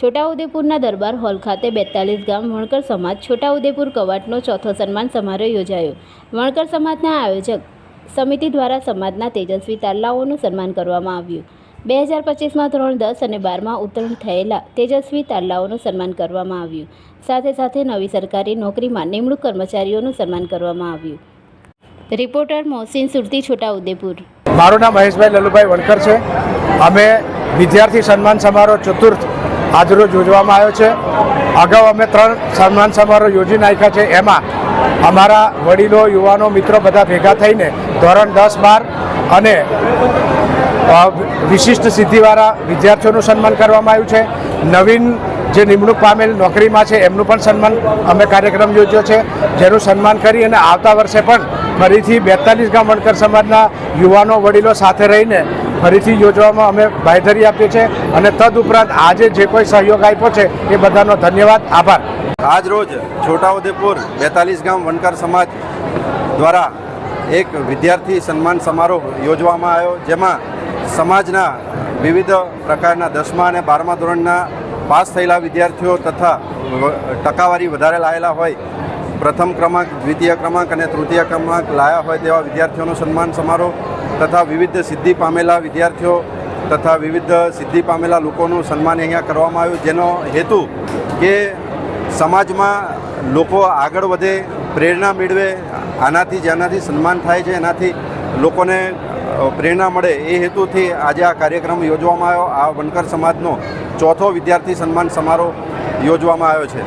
છોટાઉદેપુરના દરબાર hall ખાતે બેતાલીસ ગામ વણકર સમાજ છોટાઉદેપુર કવાટનો ચોથો સન્માન સમારોહ યોજાયો. વણકર સમાજના આયોજક સમિતિ દ્વારા સમાજના તેજસ્વી તારલાઓનું સન્માન કરવામાં આવ્યું. બે હજાર પચીસમાં ધોરણ દસ અને બારમાં ઉત્તીર્ણ થયેલા તેજસ્વી તારલાઓનું સન્માન કરવામાં આવ્યું. સાથે સાથે નવી સરકારી નોકરીમાં નિમણૂક કર્મચારીઓનું સન્માન કરવામાં આવ્યું. રિપોર્ટર મોહસિન સુરતી, છોટાઉદેપુર. મારું નામ મહેશભાઈ લલુભાઈ વણકર છે. અમે વિદ્યાર્થી સન્માન સમારોહ ચતુર્થ આજરોજ યોજવામાં આવ્યો છે. અગાઉ અમે ત્રણ સન્માન સમારોહ યોજી નાખ્યા છે. એમાં અમારા વડીલો, યુવાનો, મિત્રો બધા ભેગા થઈને ધોરણ દસ, બાર અને વિશિષ્ટ સિદ્ધિવાળા વિદ્યાર્થીઓનું સન્માન કરવામાં આવ્યું છે. નવીન જે નિમણૂક પામેલ નોકરીમાં છે, એમનું પણ સન્માન અમે કાર્યક્રમ યોજ્યો છે. જેનું સન્માન કરી અને આવતા વર્ષે પણ ફરીથી બેતાલીસ ગામ વણકર સમાજના યુવાનો, વડીલો સાથે રહીને ફરીથી યોજવામાં અમે બાંયધરી આપીએ છીએ અને તદઉપરાંત આજે જે કોઈ સહયોગ આપ્યો છે એ બધાનો ધન્યવાદ, આભાર. આજ રોજ છોટાઉદેપુર બેતાલીસ ગામ વનકર સમાજ દ્વારા એક વિદ્યાર્થી સન્માન સમારોહ યોજવામાં આવ્યો, જેમાં સમાજના વિવિધ પ્રકારના દસમા અને બારમા ધોરણના પાસ થયેલા વિદ્યાર્થીઓ તથા ટકાવારી વધારે લાયેલા હોય, પ્રથમ ક્રમાંક, દ્વિતીય ક્રમાંક અને તૃતીય ક્રમાંક લાયા હોય તેવા વિદ્યાર્થીઓનો સન્માન સમારોહ તથા વિવિધ સિદ્ધિ પામેલા વિદ્યાર્થીઓ તથા વિવિધ સિદ્ધિ પામેલા લોકોનું સન્માન અહીંયા કરવામાં આવ્યું. જેનો હેતુ કે સમાજમાં લોકો આગળ વધે, પ્રેરણા મેળવે, આનાથી જેનાથી સન્માન થાય છે, એનાથી લોકોને પ્રેરણા મળે. એ હેતુથી આજે આ કાર્યક્રમ યોજવામાં આવ્યો. આ વનકર સમાજનો ચોથો વિદ્યાર્થી સન્માન સમારોહ યોજવામાં આવ્યો છે.